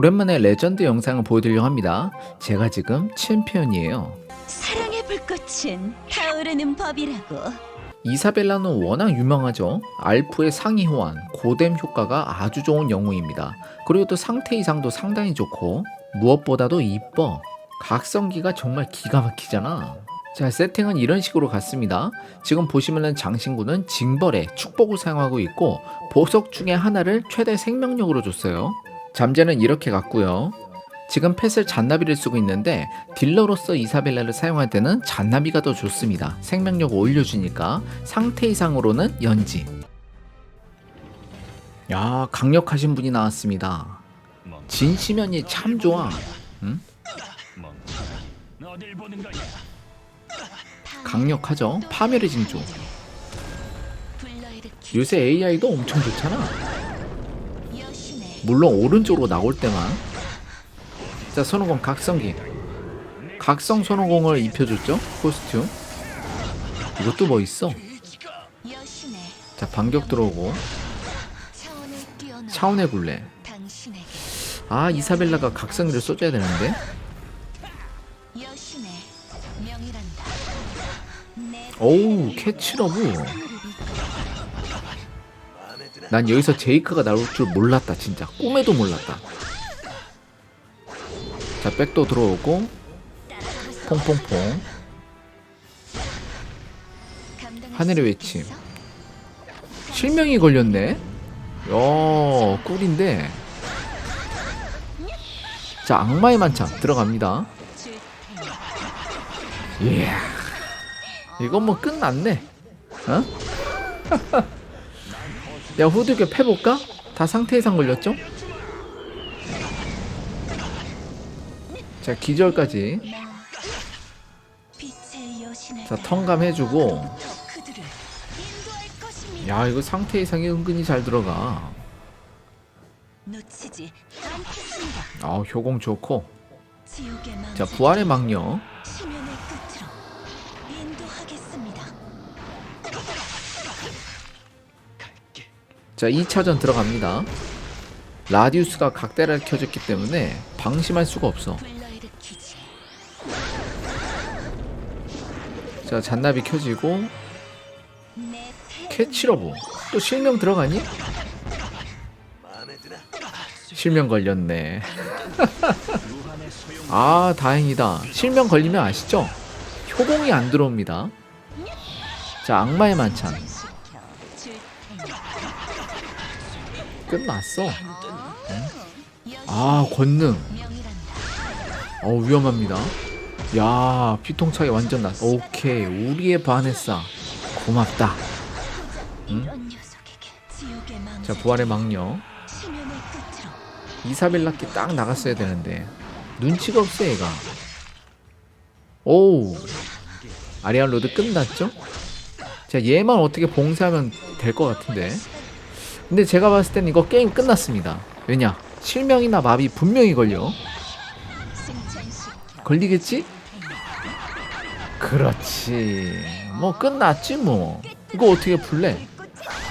오랜만에 레전드 영상을 보여드리려고 합니다. 제가 지금 챔피언이에요. 사랑의 불꽃은 타오르는 법이라고. 이사벨라는 워낙 유명하죠. 알프의 상위 호환, 고뎀 효과가 아주 좋은 영웅입니다. 그리고 또 상태 이상도 상당히 좋고 무엇보다도 이뻐. 각성기가 정말 기가 막히잖아. 자, 세팅은 이런 식으로 갔습니다. 지금 보시면은 장신구는 징벌의 축복을 사용하고 있고 보석 중에 하나를 최대 생명력으로 줬어요. 잠재는 이렇게 갔고요. 지금 펫을 잔나비를 쓰고 있는데 딜러로서 이사벨라를 사용할 때는 잔나비가 더 좋습니다. 생명력 올려주니까 상태 이상으로는 연지. 야 강력하신 분이 나왔습니다. 진시면이 참 좋아. 응? 강력하죠. 파멸의 징조. 요새 AI도 엄청 좋잖아. 물론 오른쪽으로 나올 때만. 자 손오공 각성기. 각성 손오공을 입혀줬죠. 코스튬. 이것도 뭐 있어? 자 반격 들어오고 차원의 굴레. 아 이사벨라가 각성기를 쏘줘야 되는데 오우 캐치러브 난 여기서 제이크가 나올 줄 몰랐다 진짜. 꿈에도 몰랐다. 자 백도 들어오고 퐁퐁퐁. 하늘의 수 외침. 실명이 걸렸네. 야 꿀인데. 자 악마의 만찬 들어갑니다. 이야 이건 뭐 끝났네. 어? 야 후드교 패볼까? 다 상태 이상 걸렸죠? 자 기절까지 자 턴감 해주고. 야 이거 상태 이상이 은근히 잘 들어가. 아 효공 좋고 자 부활의 망령 자 2차전 들어갑니다 라디우스가 각대를 켜졌기 때문에 방심할 수가 없어. 자 잔나비 켜지고 캐치러브 또 실명 들어가니? 실명 걸렸네 아 다행이다 실명 걸리면 아시죠? 효공이 안 들어옵니다 자 악마의 만찬 끝났어. 아 권능. 어 위험합니다. 야 피통차기 완전 났. 오케이 우리의 바네사 고맙다. 응? 자 부활의 망령. 심연의 끝으로 이사벨라끼 딱 나갔어야 되는데. 눈치가 없어 얘가. 오우. 아리안 로드 끝났죠? 자 얘만 어떻게 봉쇄하면 될 것 같은데 근데 제가 봤을 땐 이거 게임 끝났습니다. 왜냐? 실명이나 마비 분명히 걸려. 걸리겠지? 그렇지. 뭐 끝났지 뭐. 이거 어떻게 풀래?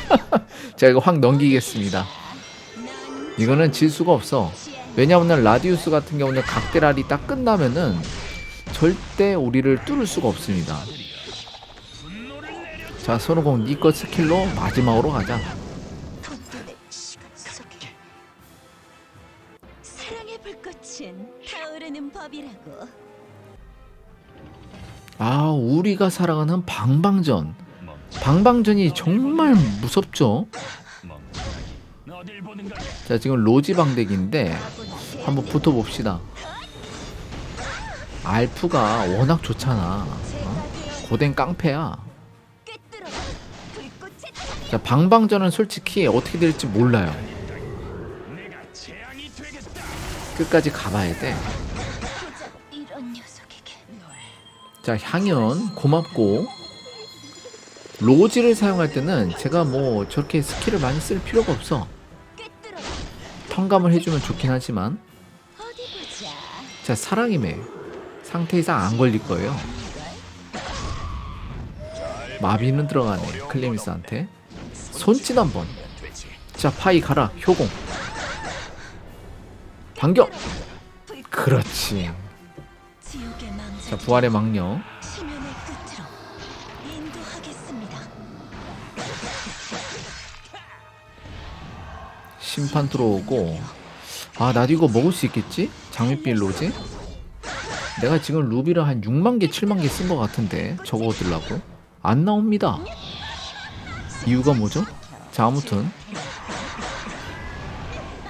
자 이거 확 넘기겠습니다. 이거는 질 수가 없어. 왜냐하면 라디우스 같은 경우는 각대랄이 딱 끝나면은 절대 우리를 뚫을 수가 없습니다. 자, 손오공 니꺼 스킬로 마지막으로 가자. 시간 속에 사랑의 불꽃은 타오르는 법이라고 아, 우리가 사랑하는 방방전. 방방전이 정말 무섭죠. 자, 지금 로지 방대기인데 한번 붙어 봅시다. 알프가 워낙 좋잖아. 어? 고된 깡패야. 자, 방방전은 솔직히 어떻게 될지 몰라요. 끝까지 가봐야 돼. 자, 향연 고맙고 로지를 사용할 때는 제가 뭐 저렇게 스킬을 많이 쓸 필요가 없어. 턴감을 해주면 좋긴 하지만 자 사랑이매 상태 이상 안 걸릴 거예요. 마비는 들어가네 클레미스한테 손짓 한번. 자 파이 가라 효공. 반격 그렇지 자 부활의 망령. 심판 들어오고 아 나도 이거 먹을 수 있겠지? 장밋빛 로지? 내가 지금 루비를 한 6만 개 7만 개 쓴 것 같은데 저거 얻으려고 안 나옵니다 이유가 뭐죠? 자 아무튼?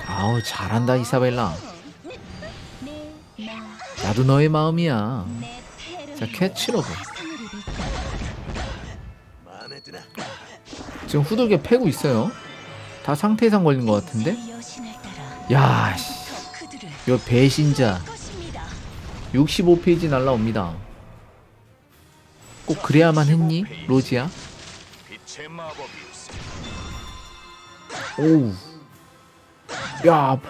아우 잘한다 이사벨라. 나도 너의 마음이야. 자 캐치러브. 지금 후들겨 패고 있어요. 다 상태 이상 걸린 것 같은데? 더 그들을 요 배신자. 것입니다. 65페이지 날라옵니다. 꼭 그래야만 했니 로지야? 오우. 야 아파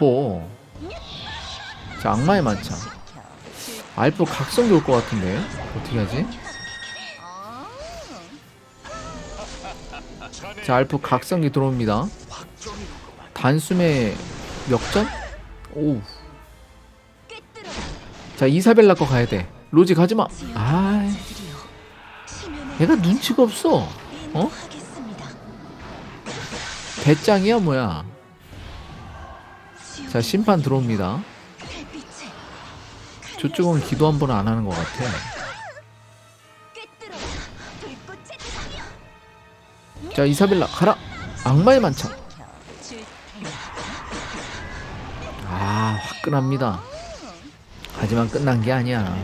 자 악마의 만찬 알프 각성기 올것 같은데? 어떻게 하지? 자 알프 각성기 들어옵니다. 단숨에 역전? 오우. 자 이사벨라 거 가야 돼. 로지 가지 마. 아이. 드디어 심연의 얘가 눈치가 없어. 어? 배짱이야 뭐야? 자 심판 들어옵니다. 저쪽은 기도 한 번 안 하는 것 같아. 자 이사벨라 가라. 악마의 만찬. 줄아 화끈합니다. 하지만 끝난 게 아니야.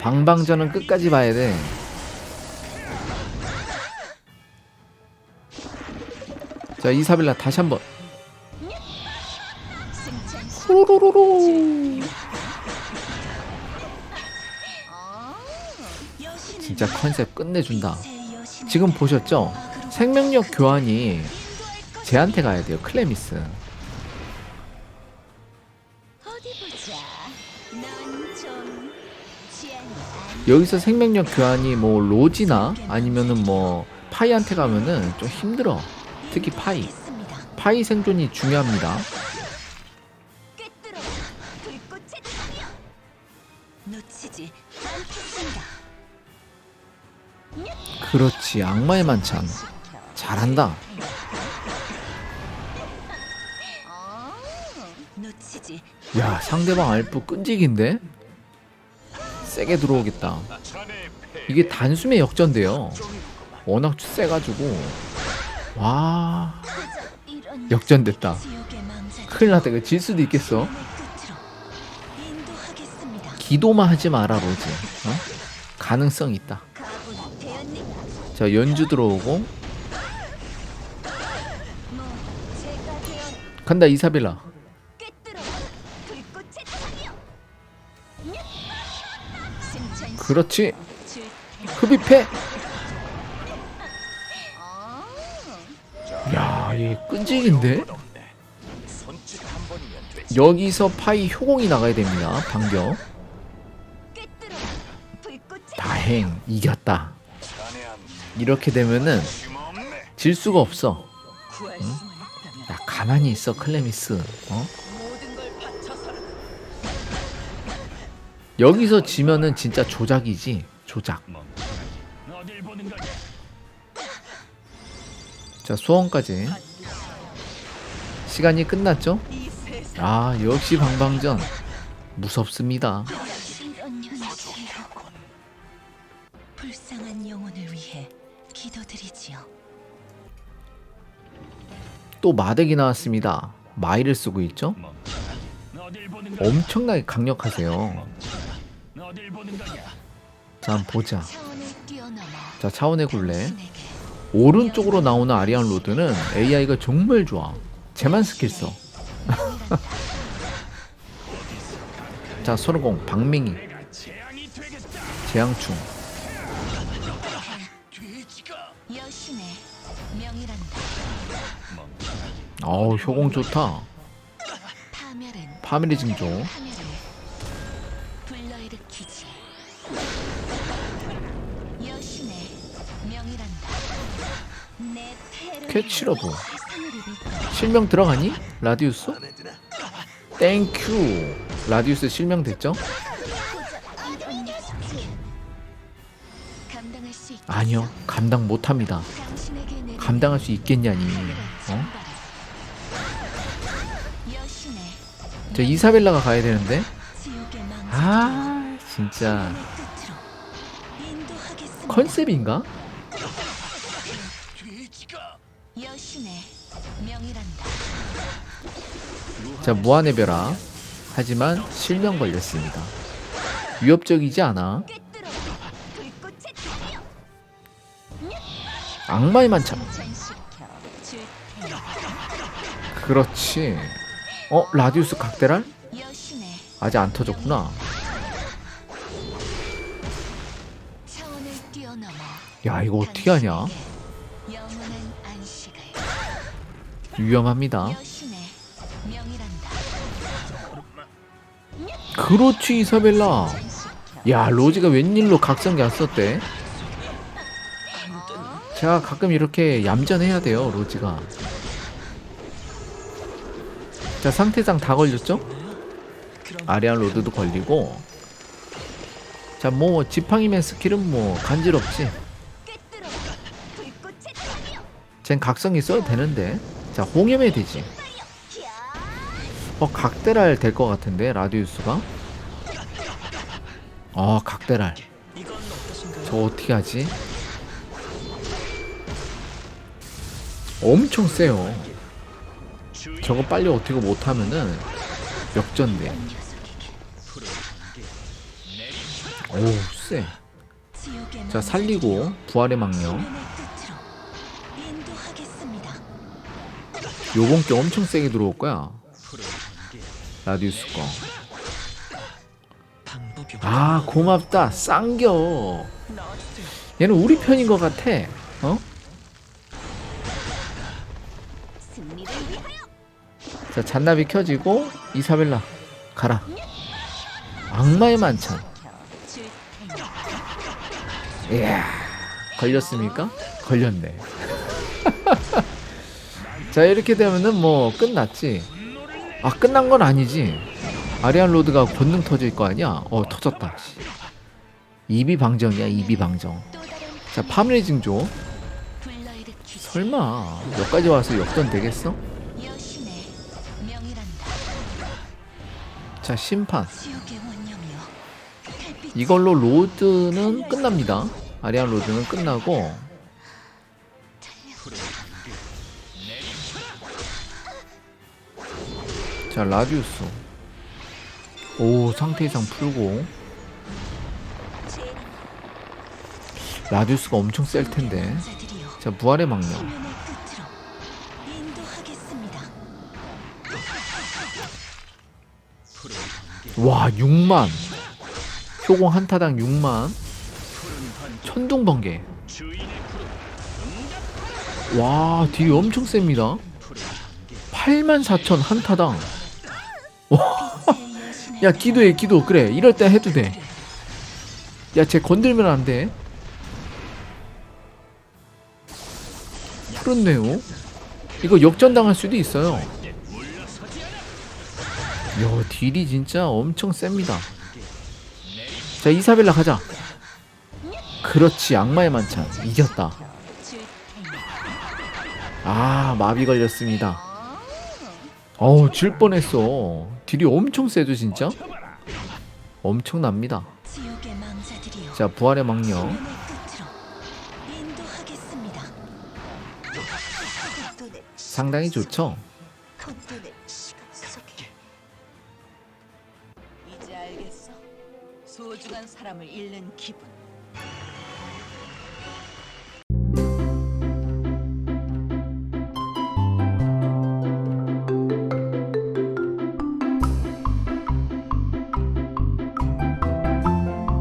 방방전은 끝까지 봐야 돼 자 이사벨라 다시 한번. 후루루루. 진짜 컨셉 끝내준다. 지금 보셨죠? 생명력 교환이 쟤한테 가야 돼요 클레미스. 여기서 생명력 교환이 뭐 로지나 아니면은 뭐 파이한테 가면은 좀 힘들어 특히 파이. 파이 생존이 중요합니다. 그렇지 악마의 만찬. 잘한다. 야 상대방 알프 끈질긴데? 세게 들어오겠다. 이게 단숨에 역전돼요. 워낙 세가지고 와. 역전됐다. 큰일 났다. 이거 질 수도 있겠어. 기도만 하지 마라 로지? 어? 가능성 있다? 자 연주 들어오고. 간다 승천 그렇지. 줄 흡입해 아, 야얘 끈질긴데. 여기서 파이 효공이 나가야 됩니다 반격 다행 이겼다 이렇게 되면은. 질 수가 없어 있다면 야 가만히 있어 클레미스 어? 여기서 지면은 진짜 조작이지 조작 자 소원까지 시간이 끝났죠? 아 역시 방방전 무섭습니다. 또 마덱이 나왔습니다 마이를 쓰고 있죠? 엄청나게 강력하세요? 자 보자 자 차원의 굴레 오른쪽으로 나오는 아리안 로드는 AI가 정말 좋아 쟤만 스킬 써. 자 손오공 박맹이. 재앙충. 어우 효공 좋다 파멸의 징조 캐치러브. 실명 들어가니? 라디우스? 땡큐 라디우스 실명 됐죠? 아니요 감당 못합니다 감당할 수 있겠냐니 어? 저 이사벨라가 가야 되는데. 아 진짜. 컨셉인가? 여신의 명이란다. 자 무한의 벼락 하지만 실명 걸렸습니다. 위협적이지 않아. 꿰뚫어 불꽃의 달려 악마의 만찬. 전시켜 줄 테니 그렇지. 어 라디우스 각대랄? 여신의 아직 안 터졌구나. 차원을 뛰어넘어 야 이거 어떻게 하냐? 당신에게 영원한 안식을 위험합니다. 그렇지 이사벨라. 야 로지가 웬일로 각성기 안 썼대? 제가 가끔 이렇게 얌전해야 돼요 로지가. 자 상태상 다 걸렸죠? 아리안 로드도 걸리고. 자 뭐 지팡이맨 스킬은 뭐 간지럽지. 쟨 각성기 써도 되는데 자 홍염에 되지. 어 각대랄 될 것 같은데 라디우스가? 어 각대랄. 저 어떻게 하지? 엄청 세요. 저거 빨리 어떻게 못하면은 역전돼. 오우 쎄. 지옥의 자 살리고 부활의 망령 요번 게 엄청 세게 들어올 거야. 라디우스 거 아 고맙다. 쌍겨. 얘는 우리 편인 것 같아. 어? 자 잔나비 켜지고 이사벨라 가라. 악마의 만찬. 이야 걸렸습니까? 걸렸네 자 이렇게 되면은 뭐 끝났지. 아 끝난 건 아니지. 아리안 로드가 권능 터질 거 아니야? 어 터졌다. 씨. 입이 방정이야 입이 방정. 자 파멸의 징조 불러일으키지 설마 여기까지 와서 역전 되겠어? 자 심판. 이걸로 로드는 끝납니다. 아리안 로드는 끝나고 자 라디우스. 오 상태 이상 풀고. 라디우스가 엄청 셀 텐데. 자 부활의 망령. 와 6만. 효공 한타당 6만. 천둥번개. 와 딜이 엄청 셉니다. 8만 4천 한타당 야 기도해 기도. 그래. 이럴 때 해도 돼야쟤 건들면 안돼. 그렇네요. 이거 역전당할 수도 있어요. 야 딜이 진짜 엄청 셉니다. 자 이사벨라 가자. 그렇지 악마의 만찬. 이겼다. 아 마비 걸렸습니다 어우 질 뻔했어. 딜이 엄청 세죠 진짜? 엄청납니다. 자 부활의 망령. 상당히 좋죠. 소중한 사람을 잃는 기분.